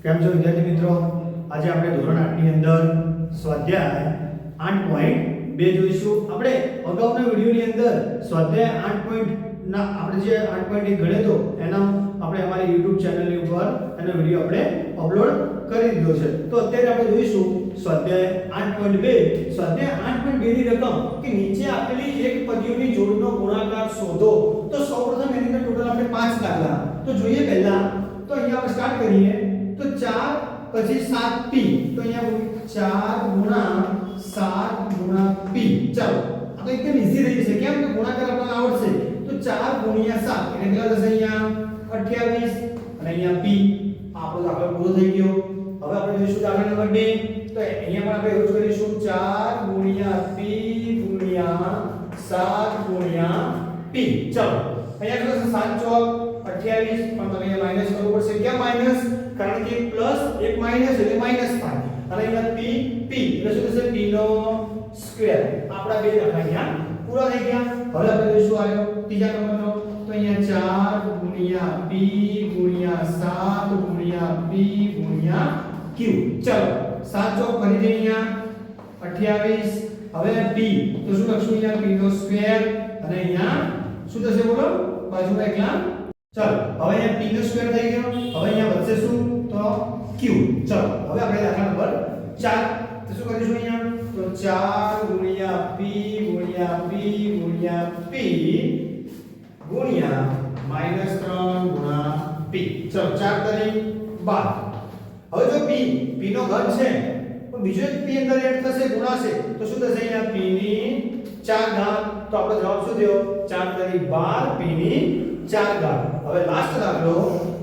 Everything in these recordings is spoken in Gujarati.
કેમ છો વિદ્યાર્થી મિત્રો આજે આપણે ધોરણ આઠની અંદર સ્વાધ્યાય આઠ પોઈન્ટ બે જોઈશું આપણે અગાઉના વિડીયોની અંદર સ્વાધ્યાય આઠ પોઈન્ટ ના આપણે જે આઠ પોઈન્ટ એક ગણ્યો હતો એના આપણે અમારી યુટ્યુબ ચેનલની ઉપર એનો વિડીયો આપણે અપલોડ કરી દીધો છે તો અત્યારે આપણે જોઈશું સ્વાધ્યાય આઠ પોઈન્ટ બે સ્વાધ્યાય આઠ પોઈન્ટ બે ની રકમ કે નીચે આપેલી એક પદ્યોની જોડનો ગુણાકાર શોધો તો સૌપ્રથમ એની અંદર ટોટલ આપણે પાંચ દાખલા તો જોઈએ પહેલા તો અહીંયા આપણે સ્ટાર્ટ કરીએ ચાર પછી સાત પી તો અહીંયા ચાર ગુણા સાત ગુણા પી ચાલો આ તો એકદમ ઈઝી રહી છે કેમ કે ગુણાકાર આપણને આવડશે તો ચાર ગુણ્યા સાત એટલે કેટલા થશે અહીંયા અઠ્યાવીસ અને અહીંયા પી આપણો દાખલો પૂરો થઈ ગયો હવે આપણે જોઈશું દાખલા નંબર બે તો અહીંયા પણ આપણે એવું જ કરીશું ચાર ગુણ્યા પી ગુણ્યા સાત ગુણ્યા પી ચાલો અહીંયા કેટલો થશે સાત ચોક અઠ્યાવીસ પણ તમે અહીંયા માઇનસ કરવું પડશે ક્યાં માઇનસ માઈનસ એટલે માઈનસ થાય અને અહીંયા p p એટલે શું થશે p નો સ્ક્વેર આપડા બે લખા અહીંયા પૂરા થઈ ગયા હવે આપણે જોઈશું આવ્યો ત્રીજા નંબરનો તો અહીંયા 4 p 7 p q ચલો 7 ચોક ભરી દે અહીંયા 28 હવે p તો શું લખશું અહીંયા p નો સ્ક્વેર અને અહીંયા શું થશે બોલો બાજુમાં એકલા ચાલો હવે અહીંયા p નો સ્ક્વેર થઈ ગયો હવે અહીંયા વધશે શું તો क्यों चलो अब अगला खाना नंबर 4 तो क्या दिसो यहां तो 4 * p * p * p * -3 * p चलो 4 * 3 12 अब जो p p નો ઘન છે તો બીજો p અંદર એડ થશે ગુણાશે તો શું થશે અહીંયા p ની 4 ઘાત તો આપણો જવાબ શું થયો 4 * 3 12 p ની 4 ઘાત હવે લાસ્ટ લખો પહેલા અહીંયા બોલીશું 4 * b * 0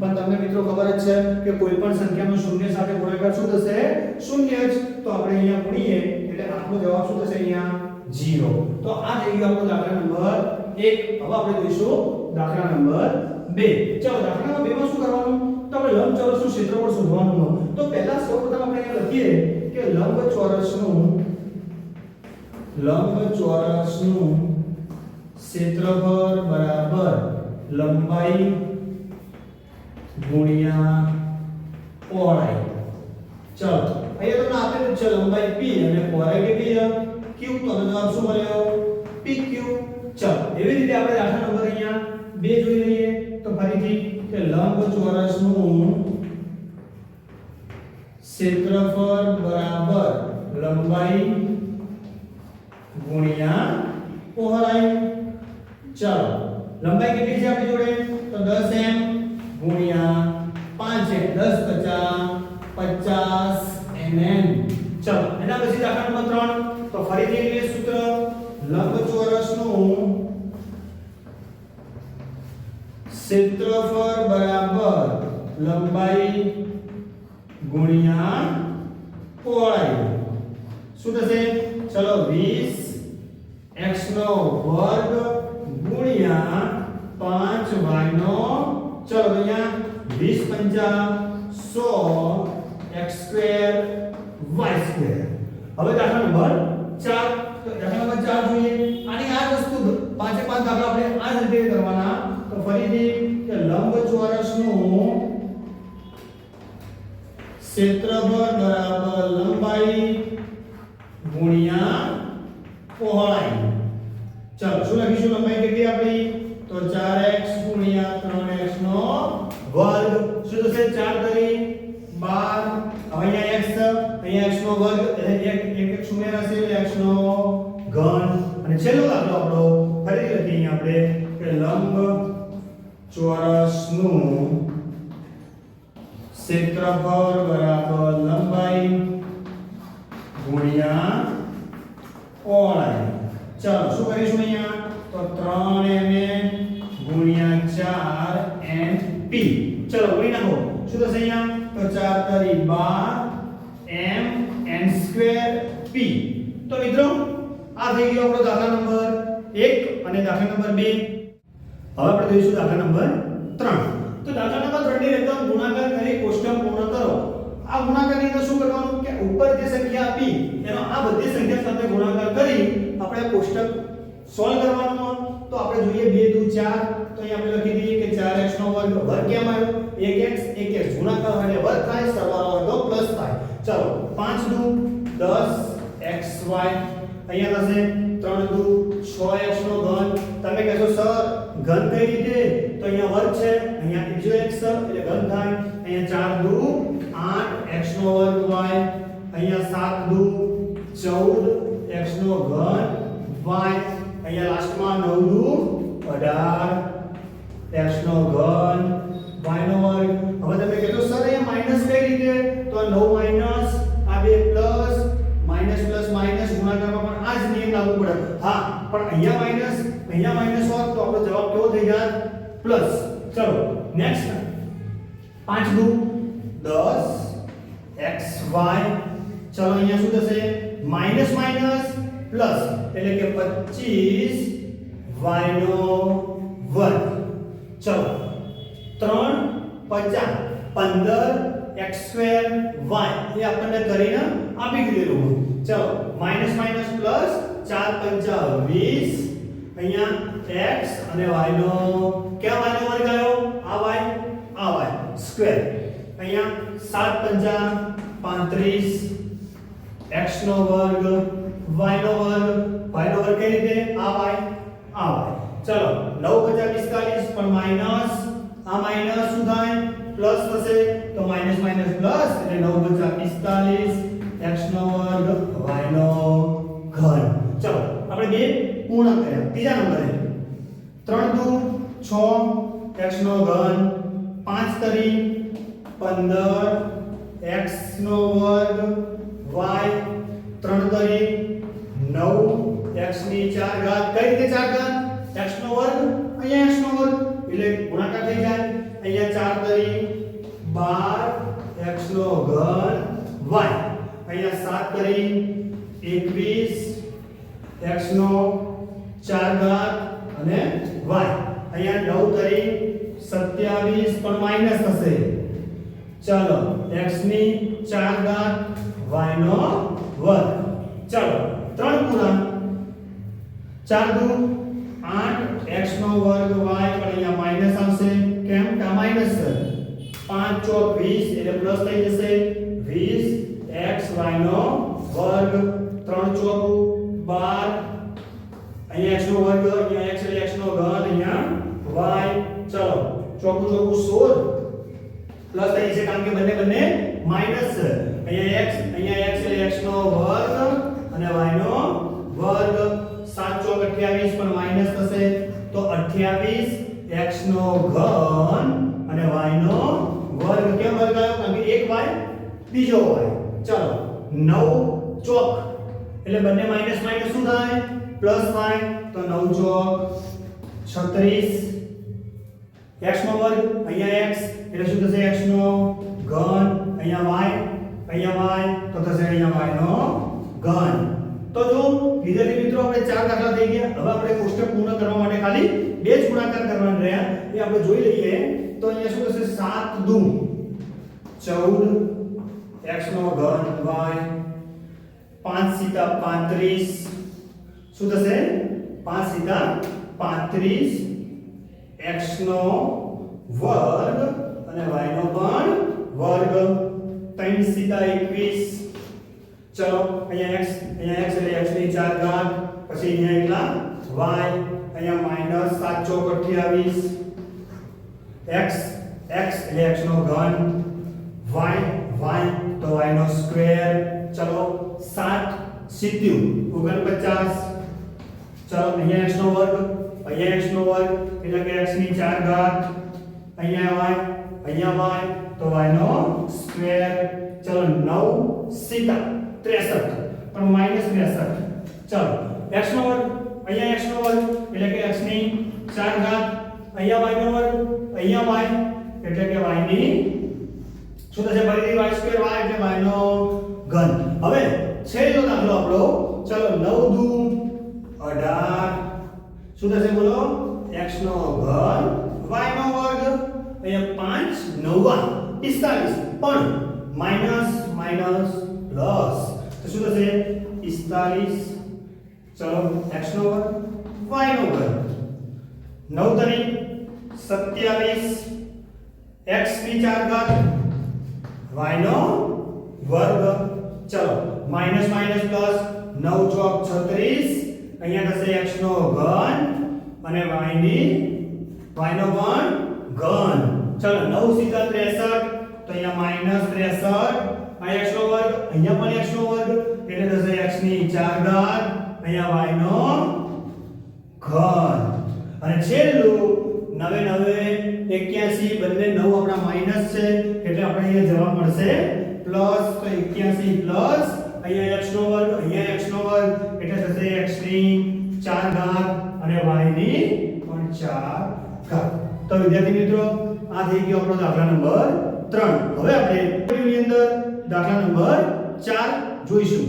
પણ તમને મિત્રો ખબર છે કે કોઈ પણ સંખ્યાનો શૂન્ય સાથે ગુણકાર શું થશે શૂન્ય જ તો આપણે અહીંયા બોલીએ એટલે આપણો જવાબ શું થશે અહીંયા 0 તો આ દેજો આપણો દાખલો નંબર 1 હવે આપણે જોઈશું દાખલો નંબર 2 ચાલ દાખલો 2 માં શું કરવાનું તો આપણે લંબ ચોરસનું ક્ષેત્રફળ શોધવાનું છે તો પહેલા સૌ પ્રથમ આપણે લખીએ કે લંબ ચોરસનું લંબ ચોરસનું ક્ષેત્રફળ બરાબર લંબાઈ ગુણ્યા પહોળાઈ ચલો અહીંયા તમને આપેલું છે લંબાઈ p અને પહોળાઈ કેટલી છે q તો તમને જવાબ શું મળ્યો pq ચલો એવી રીતે આપણે દાખલા નંબર અહીંયા બે જોઈ લઈએ તો ફરીથી કે લંબચોરસનું ક્ષેત્રફળ બરાબર લંબાઈ ગુણ્યા પહોળાઈ चलो लंबाई कितनी है आपके जोड़े तो 10 एम गुणिया 5 एम 10 बचा 50 एम एम चलो एना પછી આખા નંબર ત્રણ તો ફરીથી એટલે સૂત્ર લંબચોરસ નું क्षेत्रफल बराबर लंबाई गुणिया पौड़ाई सूत्र चलो 20 x नो वर्ग ગુણ્યા પાંચ વાય નો ચલો અહીંયા વીસ પંચા સો એક્સ સ્ક્વેર વાય સ્ક્વેર હવે દાખલા નંબર ચાર દાખલા નંબર ચાર જોઈએ અને આ વસ્તુ પાંચે પાંચ દાખલા આપણે આ જ રીતે કરવાના તો ફરીથી કે લંબચોરસનું ક્ષેત્રફળ બરાબર લંબાઈ ગુણ્યા પહોળાઈ ચાલો શું લખીશું લંબાઈ કેટલી આપણી તો 4x 3x નો વર્ગ શું થશે 4 તરી 12 હવે અહીંયા x અહીંયા x નો વર્ગ એટલે 1 1 શૂન્ય રહેશે એટલે x નો ઘન અને છેલ્લો દાખલો આપણો ફરીથી લખીએ આપણે કે લંબ ચોરસ નું ક્ષેત્રફળ બરાબર લંબાઈ ગુણ્યા પહોળાઈ ચાલો શું કરીશું અહીંયા તો 3mn ગુણ્યા 4np ચાલો ગુણી નાખો શું થશે અહીંયા તો 4 તરી 12 m n2 p તો મિત્રો આ થઈ ગયો આપણો દાખલા નંબર 1 અને દાખલા નંબર 2 હવે આપણે જોઈશું દાખલા નંબર 3 તો દાખલા નંબર 3 ની રકમ ગુણાકાર કરી કોષ્ટક પૂર્ણ કરો આ ગુણાકારની અંદર શું કરવાનું કે ઉપર જે સંખ્યા આપી એનો આ બધી સંખ્યા સાથે ગુણાકાર કરી આપણે કોષ્ટક સોલ્વ કરવાનું હોય તો આપણે જોઈએ 2 2 4 તો અહીં આપણે લખી દઈએ કે 4x નો વર્ગ વર્ગ કેમ આવ્યો 1x 1x ગુણાકાર એટલે વર્ગ થાય સરવાળો હોય તો પ્લસ થાય ચલો 5 2 10 xy અહીંયા થશે 3 2 6x નો ઘન તમે કહેશો સર ઘન કઈ રીતે તો અહીંયા વર્ગ છે અહીંયા બીજો x એટલે ઘન થાય અહીંયા 4 2 8x નો વર્ગ y અહીંયા 7 2 14 x નો ઘન नेक्स्ट पांच दो दस एक्स वाई चलो यहाँ सुधर से माइनस माइनस प्लस पहले के पच्चीस वाई नो वर्ग चलो त्रण पचास पंदर एक्स स्क्वायर वाई ये आपने करी ना आप ही करेंगे चलो माइनस माइनस प्लस चार पंचा बीस અહીંયા x અને y નો ક્યાં y નો વર્ગ આવ્યો આ y આ y સ્ક્વેર અહીંયા 7 5 35 x નો વર્ગ y નો વર્ગ y નો વર્ગ કઈ રીતે આ y આ y ચલો 9 5 45 પણ માઈનસ આ માઈનસ શું થાય પ્લસ થશે તો માઈનસ માઈનસ પ્લસ એટલે 9 5 45 x નો વર્ગ y નો ઘન ચલો આપણે બે પૂર્ણ કર્યા ત્રીજા નંબરે ત્રણ દુ છ એક્સ નો ઘન પાંચ તરી પંદર એક્સ નો વર્ગ વાય ત્રણ તરી નવ એક્સ ની ચાર ઘાત કઈ રીતે ચાર ઘાત એક્સ નો વર્ગ અહીંયા એક્સ નો વર્ગ એટલે ગુણાકાર થઈ જાય અહીંયા ચાર તરી બાર એક્સ નો ઘન વાય અહીંયા સાત તરી એકવીસ એક્સ નો ચાર ઘાત અને વાય અહીંયા નવ તરી સત્યાવીસ પણ માઇનસ થશે ચલો x ની ચાર ઘાત y નો વર્ગ ચલો ત્રણ પૂરા ચાર દુ આઠ x નો વર્ગ y પણ અહીંયા માઇનસ આવશે કેમ કે માઇનસ છે પાંચ ચોક વીસ એટલે પ્લસ થઈ જશે અહીંયા x અહીંયા x એટલે વર્ગ અને y વર્ગ 7 ચોક 28 પણ માઈનસ થશે તો 28 x નો અને y વર્ગ કેમ એક y બીજો y ચલો 9 ચોક એટલે બંને માઈનસ માઈનસ શું થાય પ્લસ y તો 9 ચોક 36 x વર્ગ અહીંયા x એટલે શું થશે x ઘન અહીંયા y અહીંયા y તો થશે અહીંયા y નો ઘન તો જો વિદ્યાર્થી મિત્રો આપણે ચાર દાખલા થઈ ગયા હવે આપણે કોષ્ટક પૂર્ણ કરવા માટે ખાલી બે જ ગુણાકાર કરવાના રહ્યા એ આપણે જોઈ લઈએ તો અહીંયા શું થશે 7 દુ 14 x નો ઘન y 5 સીતા 35 શું થશે 5 સીતા 35 x નો વર્ગ અને y નો પણ વર્ગ टाइम सीता 21 चलो यहां x यहां x એટલે x ની 4 घात પછી અહીંયા એટલા y અહીંયા -7 * 4 = 28 x x એટલે x નો ઘન y y તો y નો સ્ક્વેર चलो 7 * 7 = 49 चलो અહીંયા x નો વર્ગ અહીંયા x નો વર્ગ એટલે કે x ની 4 घात અહીંયા y અહીંયા y તો y નો સ્ક્વેર ચલો 9 સીતા 63 પણ માઈનસ 63 ચલો x નો વર્ગ અહીંયા x નો વર્ગ એટલે કે x ની 4 ઘાત અહીંયા y નો વર્ગ અહીંયા y એટલે કે y ની શું થશે ફરીથી y સ્ક્વેર y એટલે y નો ઘન હવે છેલ્લો દાખલો આપણો ચલો 9 દુ 18 શું થશે બોલો x નો ઘન y નો વર્ગ અહીંયા 5 9 પિસ્તાલીસ પણ માઇનસ માઇનસ પ્લસ તો શું થશે પિસ્તાલીસ ચલો એક્સ નો વર્ગ વાય નો વર્ગ નવ તરી સત્યાવીસ એક્સ ની ચાર ઘાત વાય નો વર્ગ ચલો માઇનસ માઇનસ પ્લસ નવ ચોક છત્રીસ અહીંયા થશે x નો ઘન અને y ની y નો પણ ઘન ચલો 9 સીધા 63 તો અહીંયા -63 અહીંયા x નો વર્ગ અહીંયા પણ x નો વર્ગ એટલે થશે x ની 4 ઘાત અહીંયા y નો ઘન અને છેલ્લું નવે નવે એક્યાસી બંને નવ આપણા માઇનસ છે એટલે આપણે અહીંયા જવાબ મળશે પ્લસ તો એક્યાસી પ્લસ અહીંયા x નો વર્ગ અહીંયા x નો વર્ગ એટલે થશે x ની ચાર ઘાત અને y ની પણ ચાર ઘાત તો વિદ્યાર્થી મિત્રો આ થઈ ગયો આપણો દાખલા નંબર ત્રણ હવે આપણે ની અંદર દાખલા નંબર ચાર જોઈશું